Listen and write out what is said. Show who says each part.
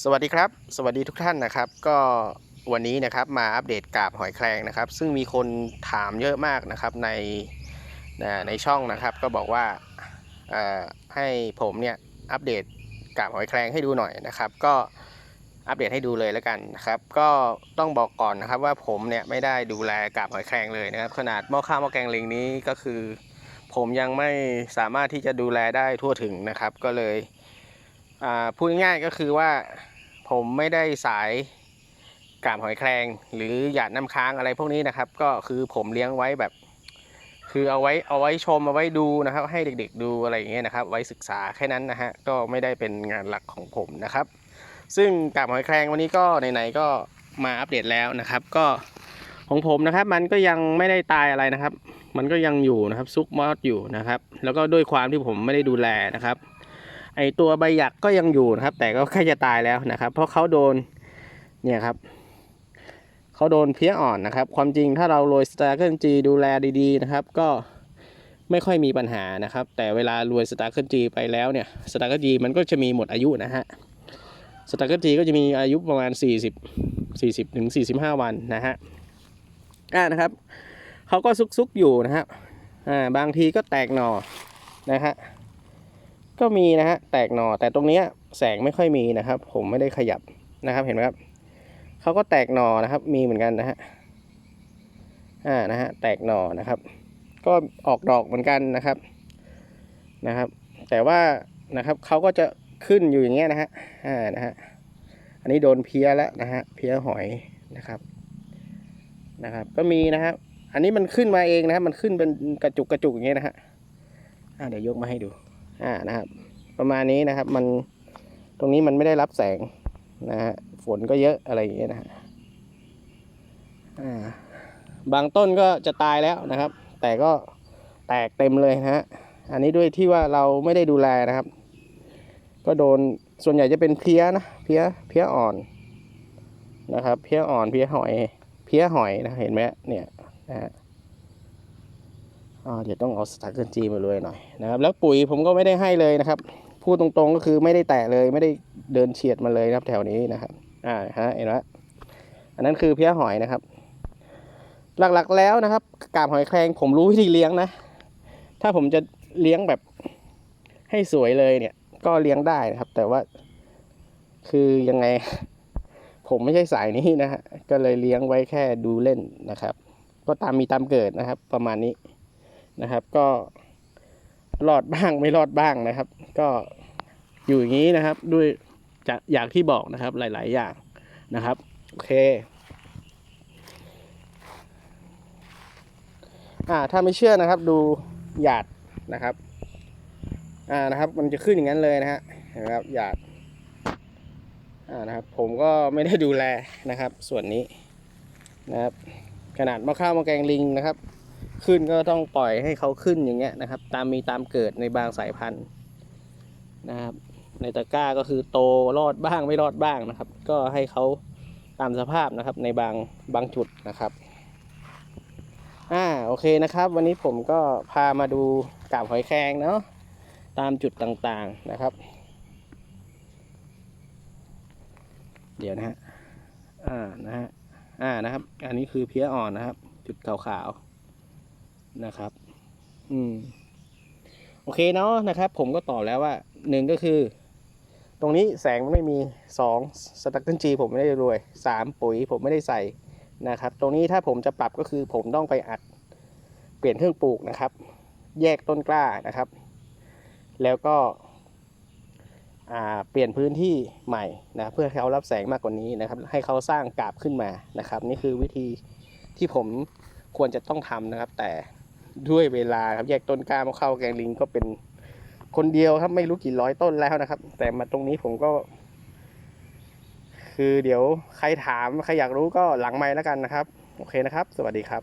Speaker 1: สวัสดีครับ สวัสดีทุกท่านนะครับ ก็วันนี้นะครับมาอัปเดตกาบหอยแครงนะครับ ซึ่งมีคนถามเยอะมากนะครับในนในช่องนะครับ ก็บอกว่าให้ผมเนี่ยอัปเดตกาบหอยแครงให้ดูหน่อยนะครับ ก็อัปเดตให้ดูเลยแล้วกันนะครับ ก็ต้องบอกก่อนนะครับว่าผมเนี่ยไม่ได้ดูแลกาบหอยแครงเลยนะครับ ขนาดหม้อข้าวหม้อแกงลิงนี้ก็คือ ผมยังไม่สามารถที่จะดูแลได้ทั่วถึงนะครับ ก็เลย พูดง่ายๆก็คือว่าผมไม่ได้สายกาบหอยแครงหรือหยาดน้ำค้างอะไรพวกนี้นะครับ ก็คือผมเลี้ยงไว้แบบ คือเอาไว้เอาไว้ชมเอาไว้ดูนะครับ ให้เด็กๆดูอะไรอย่างเงี้ยนะครับ ไว้ศึกษาแค่นั้นนะฮะก็ไม่ได้เป็นงานหลักของผมนะครับ ซึ่งกาบหอยแครงวันนี้ก็ไหนๆก็มาอัปเดตแล้วนะครับ ก็ของผมนะครับ มันก็ยังไม่ได้ตายอะไรนะครับ มันก็ยังอยู่นะครับซุกมอดอยู่นะครับ แล้วก็ด้วยความที่ผมไม่ได้ดูแลนะครับ ไอตัวใบหยักก็ยังอยู่นะครับ แต่ก็ใกล้จะตายแล้วนะครับ เพราะเขาโดนเนี่ยครับเขาโดนเพี้ยอ่อนนะครับ ความจริงถ้าเราโรยสตาร์เกิลจีดูแลดีๆนะครับ ก็ไม่ค่อยมีปัญหานะครับ แต่เวลาโรยสตาร์เกิลจีไปแล้วเนี่ยสตาร์เกิลจีมันก็จะมีหมดอายุนะฮะสตาร์เกิลจีก็จะมีอายุประมาณ 40 40ถึง45 วันนะฮะอ่านะครับเขาก็ซุกๆอยู่นะครับอ่าบางทีก็แตกหน่อนะฮะ ก็มีนะฮะแตกหน่อแต่ตรงเนี้ยแสงไม่ค่อยมีนะครับ ผมไม่ได้ขยับนะครับเห็นไหมครับเขาก็แตกหน่อนะครับ มีเหมือนกันนะฮะอ่านะฮะแตกหน่อนะครับ ก็ออกดอกเหมือนกันนะครับนะครับ แต่ว่านะครับเขาก็จะขึ้นอยู่อย่างเงี้ยนะฮะอ่านะฮะอันนี้โดนเพี้ยแล้วนะฮะเพี้ยหอยนะครับนะครับ ก็มีนะครับ อันนี้มันขึ้นมาเองนะครับมันขึ้นเป็นกระจุกกระจุกอย่างเงี้ยนะฮะอ่าเดี๋ยวยกมาให้ดู อ่านะครับ ประมาณนี้นะครับ มันตรงนี้มันไม่ได้รับแสงนะฮะฝนก็เยอะอะไรอย่างเงี้ยนะฮะอ่าบางต้นก็จะตายแล้วนะครับ แต่ก็แตกเต็มเลยนะฮะอันนี้ด้วยที่ว่าเราไม่ได้ดูแลนะครับ ก็โดนส่วนใหญ่จะเป็นเพี้ยนะเพี้ยเพี้ยอ่อนนะครับ เพี้ยอ่อนเพี้ยหอย เพี้ยหอยนะเห็นไหมเนี่ยนะฮะ เดี๋ยวต้องเอาสตาร์เกิลจีมาเลยหน่อยนะครับ แล้วปุ๋ยผมก็ไม่ได้ให้เลยนะครับ พูดตรงๆก็คือไม่ได้แตะเลยไม่ได้เดินเฉียดมาเลยนะครับแถวนี้นะครับ อ่าฮะเห็นไหมอันนั้นคือเพี้ยหอยนะครับ หลักๆแล้วนะครับ กาบหอยแครงผมรู้วิธีเลี้ยงนะ ถ้าผมจะเลี้ยงแบบให้สวยเลยเนี่ย ก็เลี้ยงได้นะครับ แต่ว่าคือยังไง ผมไม่ใช่สายนี้นะฮะก็เลยเลี้ยงไว้แค่ดูเล่นนะครับ ก็ตามมีตามเกิดนะครับ ประมาณนี้ นะครับ ก็รอดบ้างไม่รอดบ้างนะครับ ก็อยู่อย่างนี้นะครับ ด้วยจะอย่างที่บอกนะครับหลาย ๆ อย่างนะครับโอเคอ่าถ้าไม่เชื่อนะครับ ดูหยาดนะครับอ่านะครับ มันจะขึ้นอย่างนั้นเลยนะฮะนไหมครับหยาดอ่านะครับ ผมก็ไม่ได้ดูแลนะครับ ส่วนนี้นะครับ ขนาดมะข้าวมะแกงลิงนะครับ ขึ้นก็ต้องปล่อยให้เขาขึ้นอย่างเงี้ยนะครับ ตามมีตามเกิดในบางสายพันธุ์นะครับ ในตะกร้าก็คือโตรอดบ้างไม่รอดบ้างนะครับ ก็ให้เขาตามสภาพนะครับในบางบางจุดนะครับอ่าโอเคนะครับ วันนี้ผมก็พามาดูกาบหอยแครงเนาะตามจุดต่างๆนะครับ เดี๋ยวนะฮะอ่านะฮะอ่านะครับ อันนี้คือเพี้ยอ่อนนะครับ จุดขาวๆ นะครับ อืม โอเคเนาะนะครับ ผมก็ตอบแล้วว่าหนึ่งก็คือ ตรงนี้แสงมันไม่มีสองสตั๊กเกิลจีผมไม่ได้รวยสามปุ๋ยผมไม่ได้ใส่นะครับ ตรงนี้ถ้าผมจะปรับก็คือผมต้องไปอัดเปลี่ยนเครื่องปลูกนะครับ แยกต้นกล้านะครับ แล้วก็เปลี่ยนพื้นที่ใหม่นะเพื่อให้เขารับแสงมากกว่านี้นะครับ ให้เขาสร้างกาบขึ้นมานะครับ นี่คือวิธีที่ผมควรจะต้องทำนะครับ แต่ ด้วยเวลาครับแยกต้นกล้ามาเข้าแกงลิงก็เป็นคนเดียวครับไม่รู้กี่ร้อยต้นแล้วนะครับ แต่มาตรงนี้ผมก็ คือเดี๋ยวใครถามใครอยากรู้ก็หลังไม้แล้วกันนะครับ โอเคนะครับ สวัสดีครับ